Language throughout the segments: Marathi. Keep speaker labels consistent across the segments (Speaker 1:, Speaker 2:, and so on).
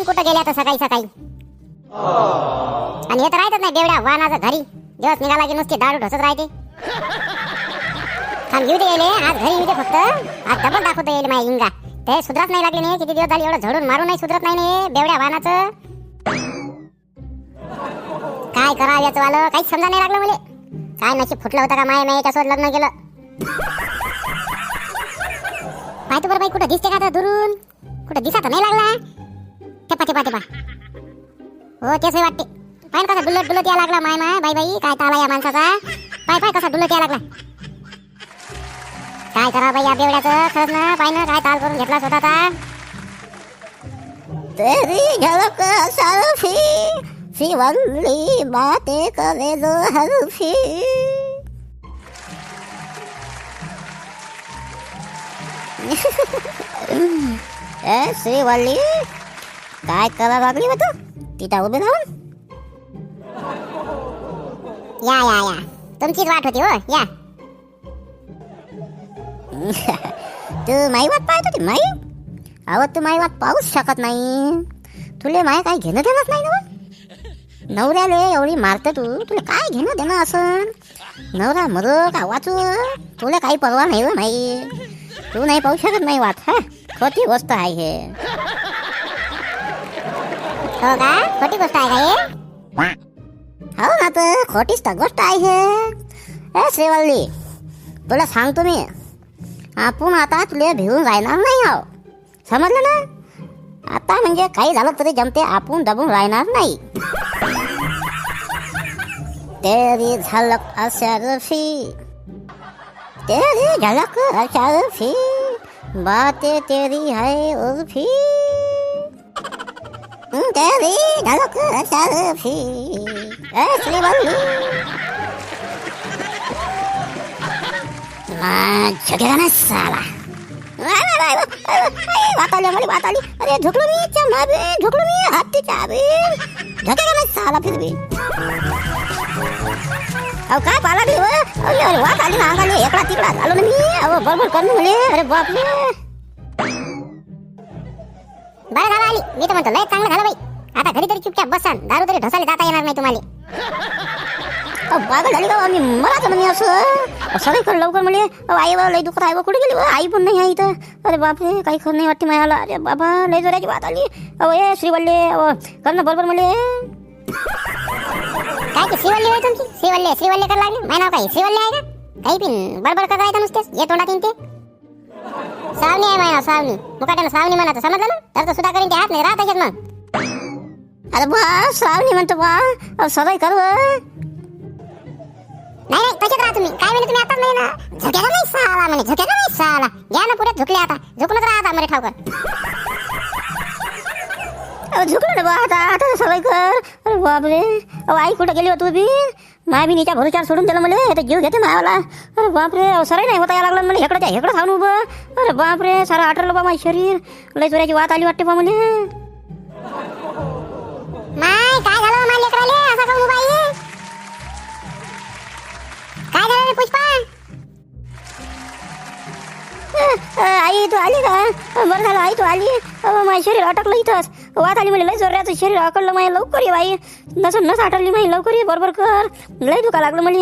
Speaker 1: पण कुठं गेल्या तर सकाळी सकाळी? आणि हे तर राहतच नाही बेवड्या वाहनाचं घरी. दिवस निघाला की नुसते दारू ढोसत राहते. थांब येऊ दे येले. आज घरी येऊ दे फक्त. आज डबल दाखवतो येईल माझ्या इंगा. ते सुधरत नाही लागले नाही किती दिवस झाले एवढं झडून मारून नाही सुधरत नाही ने. बेवड्या वाहनाचं काय करावं याचं वालं? काहीच समजा नाही लागलं मला. काय नशीब फुटलं होतं का माय माय याच्यासोबत लग्न केलं? पाहतो बरं बाई कुठं दिसते का आता दुरून? कुठं दिसा तर नाही लागला टेपा टेपा टेपा हो तेच वाटते. पाय कसा डुलत डुलत या लागला माय माय बाई बाई काय ताला या माणसाचा? पाय पाय कसा डुलत या लागला. काय करा बाई या बेवड्याचं? खरंच ना पाय ना काय ताल करून घेतला स्वतःचा?
Speaker 2: तेरी झलक सल्फी शिवल्ली बाते करे जो हल्फी ए श्रीवल्ली काय करा लागली बा तू तिथं उभी राहून
Speaker 1: या या. या तुमचीच वाट होती हो या
Speaker 2: तू माई वाट पाहत होती माई. अहो तू माई वाट पाहूच शकत नाही. तुले माय काय घेणं देणंच नाही ना नवऱ्याले एवढी मारते तू तुला काय घेणं देणं असं? नवरा मरो का वाचू तुला काही परवा नाही हो माई तू नाही पाहू शकत नाही वाट हा? खोटी गोष्ट आहे हे.
Speaker 1: हो का खोटी गोष्ट आहे का हे
Speaker 2: हो ना तर खोटीच तर गोष्ट आहे हे ए श्रीवल्ली तुला सांगतो मी आपण आता तुला भिवून राहणार नाही आहो समजलं ना आता म्हणजे काही झालं तरी जमते आपण दबून राहणार नाही तेरी झलक अशरफी तेरी झलक अशरफी बातें तेरी है उर्फी तेरी झलक अशरफी ए श्रीवल्ली झुकेगा ना साला बात आली मला बात आली अरे झुकलो मी चम्मा बे झुकलो मी हाती चाबे झुकेगा ना साला फिर भी अहो काय पाला बी अरे अरे वाट आली ना अंगाले एकडा तिकडा झालो ना मी अहो बरोबर करून म्हणे अरे बापरे
Speaker 1: बरं झालं आली. मी तर म्हणतो लय चांगलं झालं बाई. आता घरी तरी चुपचाप बसा दारू तरी ढोसाले जाता येणार नाही तुम्हाला.
Speaker 2: पागल झाली का हो? मी मला तर म्हणे असं सगळे कर लवकर म्हणे अहो आई बा लई दुखत आहे. बा कुठे गेली बा? आई पण नाही आहे इथं. अरे बापरे काही खरं नाही वाटते मायाला. अरे बाबा लई जोराची बात आली. अहो ए श्रीवल्ले अहो कर ना बरोबर म्हणे
Speaker 1: काय ते श्रीवल्ली होय तुमची? श्रीवल्ले श्रीवल्ले कर लागले? माझं नाव काय? श्रीवल्ले आहे का? काही पिन बडबड कर राहता नुसतेच? ये तोंडात ते. सावनी आहे माझं सावनी. मुकाट्यानं सावनी म्हणायचं समजलं ना? तर तो सुद्धा करीन ते हात नाही राहत त्याच्यात मग.
Speaker 2: अरे बा सावनी म्हणतो बा अहो सदाई कर बा.
Speaker 1: नाही नाही त्याच्यात राहा तुम्ही. काय म्हणे तुम्ही आता नाही ना? झुकेगा नाही साला म्हणे झुकेगा नाही साला घ्या ना पुढे झुकले आता. झुकूनच राहा आता मरे ठावकर
Speaker 2: अहो झुकलं ना बा आता आता सवय कर. अरे बापरे. अहो आई कुठं गेली हो तू बी? माय बी नीच्या भरोशावर सोडून दिलं मला आता जीव घेते मायाला अरे बापरे अहो सरळ नाही होता या लागलं मला हेकडं त्या हेकडं खाऊन उभं. अरे बापरे सारं आठरलं बा माझं शरीर. लय चोऱ्याची वाट आली वाटते बा मला.
Speaker 1: माय काय झालं माझ्या लेकराले? असा का मोबाईल काय झालं रे पुष्पा?
Speaker 2: अ, आई तू आली का? अ, बरं झालं आई तू आली. अहो, माझं शरीर अटकलं इथंच. वाट आली मला लय जोराचं शरीर अकडलं माझ्या लवकर ये बाई. नस नस आटरली माझी लवकर ये बरोबर कर. लय दुखा लागलं मला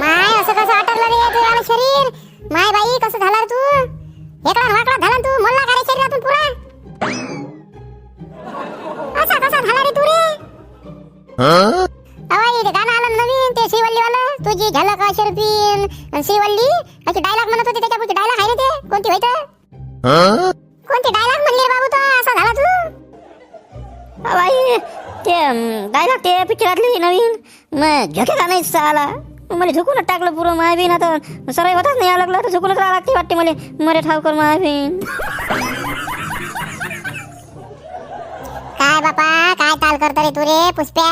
Speaker 1: माय असं कसं आटरलं रे तुझ्या शरीर? माय बाई कसं झालं तू? एकडा वाकडा झाला तू? मोल्ला का रे शरीरातून पुरा? असा कसा झाला रे तू रे? अवाई ते गाणं आलं ना नवीन ते शिवल्ली वालं तुझी झलक अशरफीन शिवल्ली अशी डायलॉग म्हणत होती त्याच्या डायलॉग आहे ना ते? कोणती होईत ते लागते ते
Speaker 2: पिक्चरातली नवीन. मग झोके का नाही साला. मला झुकूनच टाकलं पुरं मायबीन आता सरळ होताच नाही यायला लागलं. तर झुकूनच राहा लागते वाटते मला. मरे ठावकर मायबीन
Speaker 1: काय बापा काय ताल करतो रे तू रे पुष्प्या?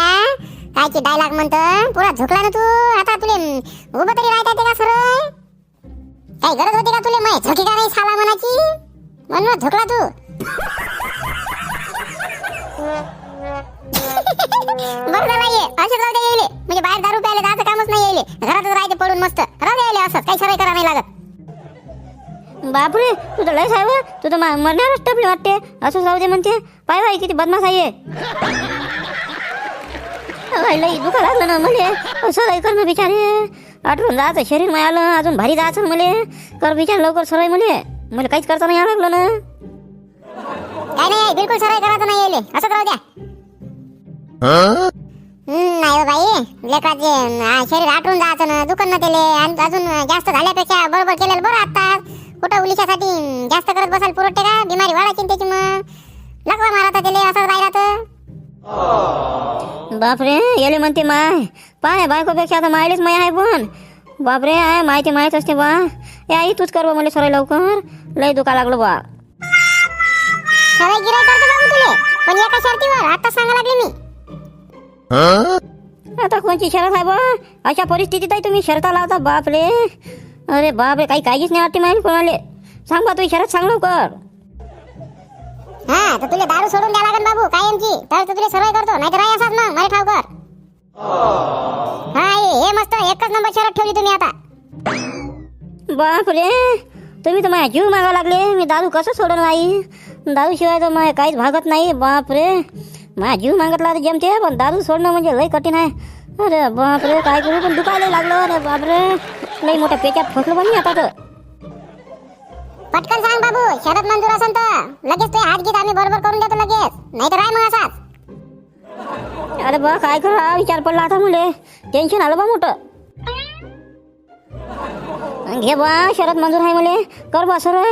Speaker 1: कायची डायलॉग म्हणतो? पुरा झुकला ना तू? आता तुले उभं तरी राहता येते का सरळ काही गरज होती का तुले? मै झुकी का नाही साला म्हणाची म्हणून झुकला तू. असंच काही सराई करा नाही लागत.
Speaker 2: बापरे तू तर लय साहेब तू तर मरणारच टपली वाटते. असं जाऊ दे म्हणते. पाय बाई किती बदमाश आहे. लई दुखा लागलं ना मले. सराई कर ना बिचारे. आठवून जायचं शरीर माय आलं अजून भारी जायचं मले. कर बिचार लवकर सराई मले. मला काहीच करता नाही आलं लागलं ना.
Speaker 1: काय नाही बिलकुल सराई करायचं नाही येले असंच राहू द्या. नाही हो बाई. लेकराचे शरीर आटून जायचं ना दुकान ना त्याले. आणि अजून जास्त झाल्यापेक्षा बरोबर केलेलं बरं आता. कुठं उलिशासाठी जास्त करत बसाल पुरवते का? बिमारी वाढायची त्याची मग. लकवा मारा त्याले असंच राहिला तर
Speaker 2: बापरे येले म्हणते माय. पाय बायकोपेक्षा आता मायलेच माय आहे पण. बापरे आहे माहिती माहीत असते बा. ए आई तूच कर मला सराई लवकर. लय दुखा लागलं बा.
Speaker 1: सराई गिराई करतो बाबू तुले. पण एका शर्तीवर आता सांगा लागले मी.
Speaker 2: आता कोणची शरत आहे बा अशा परिस्थितीत आहे तुम्ही शरता लावता बापरे अरे बापरे काही काहीच नाही वाटते माहिती कोणाले सांग बा तू शरत सांग लवकर
Speaker 1: हा तर तुला दारू सोडून द्या लागेल बाबू कायमची तर तू तुला सराई करतो नाही तर राही असाच मग मला ठाव कर हा हे हे मस्त एकच नंबर शरत ठेवली तुम्ही आता.
Speaker 2: बापरे तुम्ही तर माझ्या जीव मागा लागले. मी दारू कसं सोडून नाही दारू शिवाय तर माझ्या काहीच भागत नाही बापरे माझ्या जीव मागतला तर जमते पण दारू सोडणं म्हणजे लय कठीण आहे. अरे बापरे काय करू? पण दुखायला लागलं. अरे बापरे लई मोठ्या पेच्यात फसलो पण मी आता तर.
Speaker 1: पटकन सांग बाबू शरद मंजूर असेल तर. लगेच ते हात घेत आम्ही बरोबर करून देतो लगेच. नाही तर राय मग असाच.
Speaker 2: अरे बा काय करा? विचार पडला आता मुले. टेन्शन आलं बा मोठं. घे बा शरद मंजूर आहे मले. कर बा सर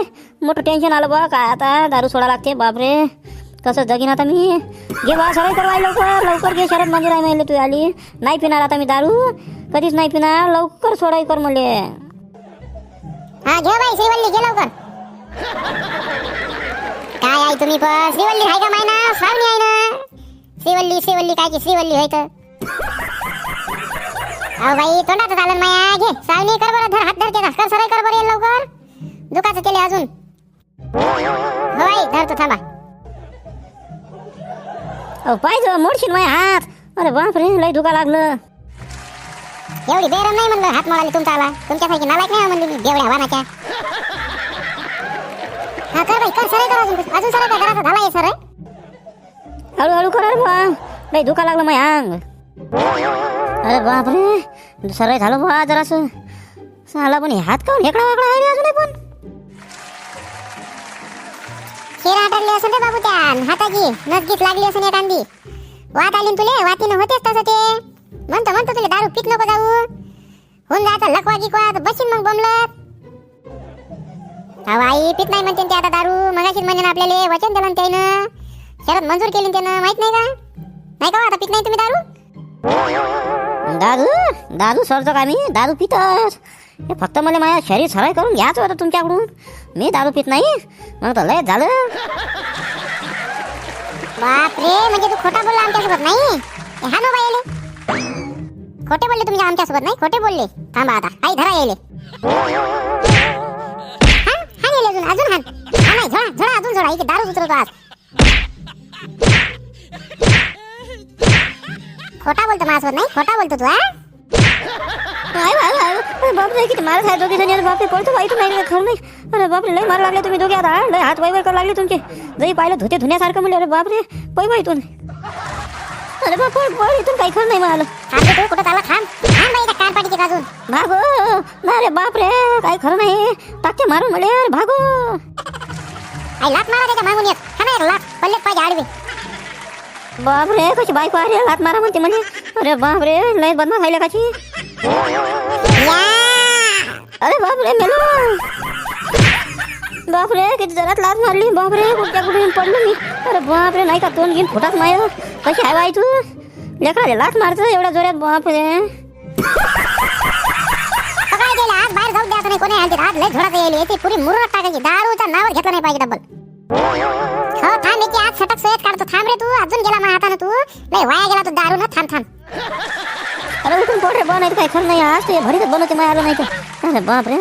Speaker 2: मोठं टेन्शन आलं बा. काय आता दारू सोडा लागते. बापरे. कसं जगीन आता मी. घे बा सराई करवाय लवकर. लवकर घे शरद मंदिर आहे म्हणले तू आली. नाही पिणार आता मी दारू. कधीच नाही पिणार. लवकर सोडाई कर म्हणले.
Speaker 1: हा घे बाई श्रीवल्ली घे लवकर. काय आहे तुम्ही पण? श्रीवल्ली आहे का मायना? श्रावणी आहे ना. श्रीवल्ली श्रीवल्ली काय की श्रीवल्ली होय तर. अहो बाई तोंडाचं झालं ना माया. घे श्रावणी कर बरं धर हात धर का कर सराई कर बरं लवकर. दुखाचं केले अजून. हो बाई धरतो थांबा.
Speaker 2: पाहिजे मोडशील माझ्या हात. अरे बापरे लय दुखा लागलं.
Speaker 1: एवढी बेरम नाही म्हणलं हात मोडाले तुमचा आला. तुमच्यासारखी नालायक नाही म्हणली मी बेवड्या वानाच्या. हा कर बाई कर सराई कर अजून अजून सराई कर? जरासा झाला आहे सराई.
Speaker 2: हळूहळू कर रे बा लय दुखा लागलं माझ्या अंग. अरे बापरे सराई झालं बा जरासं. साला पण हे हात काऊन? हेकडा वाकडा आहे अजून हे पण.
Speaker 1: शेर आटरली असेल रे बाबू त्या हाताची नसगीत लागली असून एखादी वाट आली तुले तुले वातीनं होतेच तसं ते. म्हणतो म्हणतो तुले दारू पित नको जाऊ. होऊन जायचं लकवा गिकवा तर बसीन मग बमलत अहो आई पित नाही म्हणते ते आता दारू. मगाशीच म्हणजे आपल्याला वचन दिलं ना त्यानं शरद मंजूर केली त्यानं माहीत नाही का? नाही का हो, आता पित नाही तुम्ही दारू?
Speaker 2: दारू? दारू सोडतो का मी? दारू पितच हे फक्त मला माझ्या शरीर सराई करून घ्यायचं होतं तुमच्याकडून. मी दारू पित नाही. मग तर लय झालं.
Speaker 1: बापरे म्हणजे तू खोटा बोलला आमच्यासोबत नाही? हा नो बाई खोटे बोलले तुमच्या आमच्यासोबत नाही? खोटे बोलले. थांबा आता. आई धरा येले हाण, येले अजून अजून हाण हा नाही झोडा झोडा अजून झोडा इथे दारू उतरतो आज. खोटा बोलतो माझ्यासोबत नाही? खोटा बोलतो तू हा?
Speaker 2: आय, आय, आय, अरे बापरे किती मारत आहे दोघी जणी अरे बापरे पळतो बाई तू नाही खरं नाही अरे बापरे लय मार लागले तुम्ही दोघे आता लय हात वाई करायला लागले तुमचे जरी पाहिलं धुते धुण्यासारखं म्हणले अरे बापरे पै बाई इथून अरे बाप पळ पळ इथून काही खरं नाही मला
Speaker 1: रे कुठं थांब थांब बाई त्या कानपाटीची अजून
Speaker 2: भागो ना रे बापरे काही खरं नाही टाकते मारून मला अरे भागो
Speaker 1: आई लात मारा त्याच्या मागून येत हा ना एक लात पल्लेत पाहिजे आडवी
Speaker 2: बापरे कशी बायको अरे हात मारा म्हणते म्हणे अरे बापरे लय बदमाश खायला काची
Speaker 1: या
Speaker 2: अरे बापरे मेलो. बापरे किती जरात लात मारली. बापरे कुठच्या कुठे पडलो मी? अरे बापरे नाही का तोंड घेऊन फुटात माय. कशी आहे बाई तू? लेकराले लात मारतो एवढ्या जोऱ्यात बापरे.
Speaker 1: सगळ्या गेल्या आज बाहेर जाऊ द्यायचं नाही कोणी आणते. आज लय झोडाचं येईल याची पुरी मुरत टाकायची. दारूच्या नावावर घेतलं नाही पाहिजे डबल. हो थांब की आज सटक सोयत काढतो. थांब रे तू अजून गेला माझ्या हातानं तू. लय वाया गेला तू दारू ना थांब थांब.
Speaker 2: उठून पोट काय खरं नाही आज ते भरीतच बनवते माझ्या आलं नाही तर. अरे बापरे.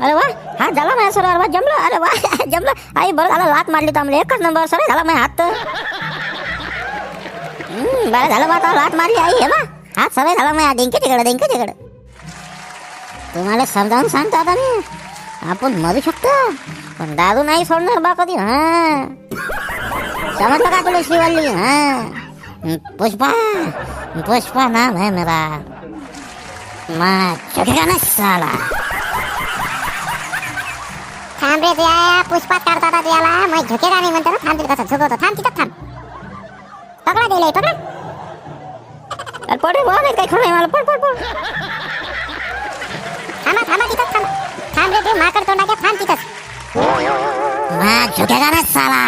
Speaker 2: अरे वा. हात झाला माझ्या सर अरे वा जमलं. अरे वा जमलं. आई बरं झालं लात मारली तर आम्हाला. एकच नंबर सर झाला माझ्या हात तर. बरं झालं बा आता लात मारली आई हे बा. हात सवय झाला माझ्या डेंके तिकडं डेंके तिकडं. तुम्हाला समजावून सांगतो आता मी. आपण मरू शकतो. पण दारू नाही सोडणार बा कधी. हा. समजलं का तुला शिवल्ली? हा. पुष्पा पुष्पा नाम है मेरा। मैं चुकेगा ना साला।
Speaker 1: थांब रे त्या पुष्पात काढता आता त्याला मग झुकेगा नाही म्हणतो ना। थांब तिथं कसं झुकवतो थांब तिथं थांब। पकडा दिले पकडा।
Speaker 2: अरे पडे बा नाही काही खरं नाही मला पड पड पड।
Speaker 1: थांबा थांबा तिथंच थांबा। थांब रे तू माकड तोंडाच्या थांब तिथंच
Speaker 2: मैं झुकेगा ना साला।